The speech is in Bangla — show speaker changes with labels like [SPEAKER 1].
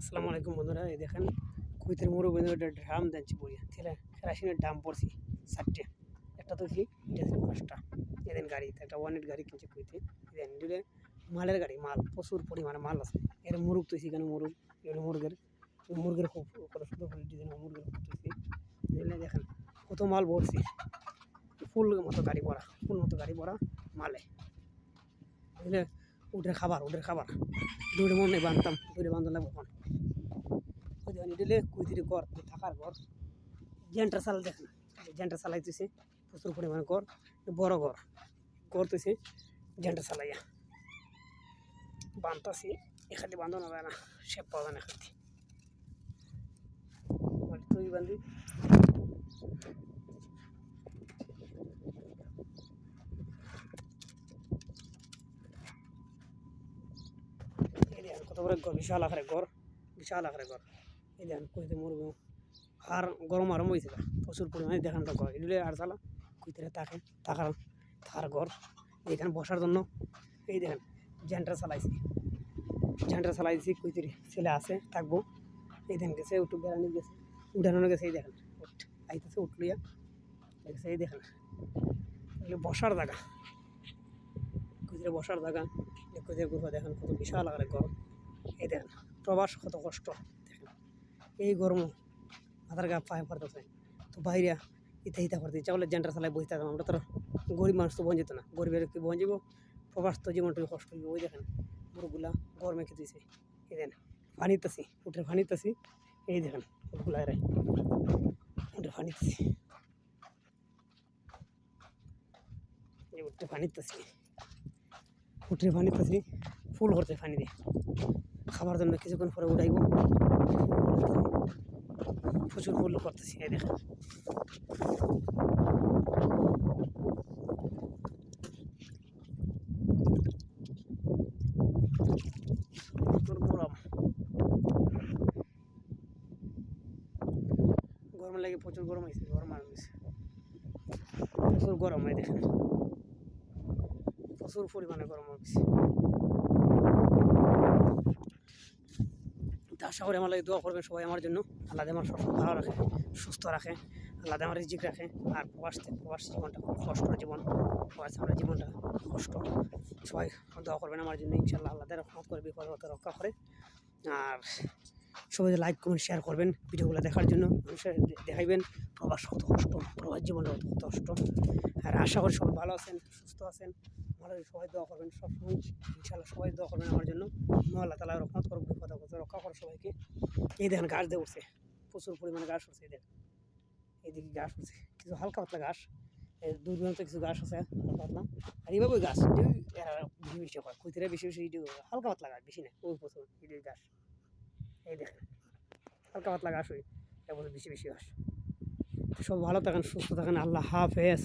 [SPEAKER 1] আসসালামু আলাইকুম বন্ধুরা, এই দেখেন কুইতের মুরু বন্ধুরা ড্রাম দিচ্ছি বইয়া। ঠিক কেরাসিনের দাম পড়ছি চারটে। একটা তো কি? পাঁচটা। এদিন গাড়ি, একটা ওয়ান গাড়ি কিনছে কুইতে। এদিন মালের গাড়ি, মাল, প্রচুর পরিমাণে মাল আছে। এর মুরুগ তো কেন মুরুগ? এগুলো মুরগের মুরগের খুব সুন্দর করে ডিজাইন মুরগের খুব দেখেন কত মাল ভরছি। ফুল মতো গাড়ি ভরা, ফুল মতো গাড়ি ভরা মালে। বুঝলে উঠে খাবার উঠে খাবার। দৌড়ে মনে বানতাম দৌড়ে বান্ধব লাগবো কোন দিলে কুইতির ঘর থাকার ঘর। জেন্টার চাল দেখেন জেন্টার চালাইতেছে প্রচুর পরিমাণে ঘর বড় ঘর। তুইছে জেন্টার চালাইয়া বানতাছি, এখানে বাঁধানো যায় না, সে পাওয়া না এখানে তুই বান্ধি এই দেখেন কত ঘর, বিশাল আকারে ঘর, বিশাল আকারে ঘর। এই দেখেন, কইতে মরব। আর গরম আরম্ভ হয়েছে গা। প্রচুর পরিমাণে। দেখেন তো ঘর এগুলো আর চালা কইতে তাকে থাকার থাকার ঘর। এখানে বসার জন্য। এই দেখেন, জেন্টার চালাইছি। জেন্টার চালাইছি, কইতে ছেলে আছে, থাকব। এই দেখেন, গেছে উঠু বেড়ানি গেছে। উঠানো গেছে, এই দেখেন, উঠ, আইতেছে উঠলিয়া গেছে, এই দেখেন। বসার জায়গা। কইতে বসার জায়গা। কইতে গুহা দেখেন, কত বিশাল আকারে গরম এই দেখেন, প্রবাস কত কষ্ট। দেখেন, এই গরম মাথার গা পায়ে পড়তেছে তো বাইরে ইতে হিতা করতে চাউলে জেন্টার চালাই বসে থাকতাম আমরা তো গরিব মানুষ তো বন যেত না। গরিবের কি বন যাব? প্রবাস তো জীবনটা কষ্ট হইব ওই দেখেন, গরুগুলা গরমে খেতেছে এই দেখেন ফানিতেছি উঠে ফানিতেছি এই দেখেন, গরুগুলা এরাই। উঠে ফানিতেছি উঠে ফানিতেছি উঠে ফানিতেছি ফুল করতে ফানি দিয়ে। খাবার জন্য কিছুক্ষণ পরে উঠাইব। প্রচুর ফুল করতেছি, এই দেখেন। গরম। লাগে প্রচুর গরম হয়েছে গরম আর হয়েছে প্রচুর গরম, এই দেখেন। প্রচুর পরিমাণে গরম হয়েছে আশা করি আমার দোয়া করবেন সবাই আমার জন্য। আল্লাহ আমার সবসময় ভালো রাখে, সুস্থ রাখে, আল্লাহ আমার রিজিক রাখে। আর প্রবাস প্রবাস জীবনটা খুব কষ্টের জীবন। প্রবাস আমার জীবনটা কষ্ট। সবাই দোয়া করবেন আমার জন্য ইনশাল্লাহ আল্লাহ রহমত করে, বিপদ রক্ষা করে। আর সবাই লাইক, কমেন্ট শেয়ার করবেন ভিডিওগুলো দেখার জন্য। মানুষের দেখাইবেন। প্রবাস কত কষ্ট, প্রবাস জীবনটা কত কষ্ট। আর আশা করি সবাই ভালো আছেন, সুস্থ আছেন। ভালো সবাই দোয়া করবেন, সবসময় ইনশাল্লাহ সবাই দোয়া করবেন আমার জন্য। আল্লাহ তালা রহমত করুক, বিপদ আপদে রক্ষা করে সবাইকে। এই দেখেন ঘাস দিয়ে উঠছে, প্রচুর পরিমাণে ঘাস উঠছে দেখেন। এইদিকে ঘাস উঠছে, কিছু হালকা পাতলা ঘাস দূর দূরান্ত কিছু ঘাস আছে, হালকা পাতলা। আর এইভাবে এটাই এরা বেশি হয় কুইতেরা বেশি বেশি এটি হালকা পাতলা ঘাস, বেশি না, ওই প্রচুর এটাই ঘাস। এই দেখেন, হালকা পাতলা ঘাস ওই এবার বেশি বেশি ঘাস। সব ভালো থাকেন, সুস্থ থাকেন, আল্লাহ হাফেজ।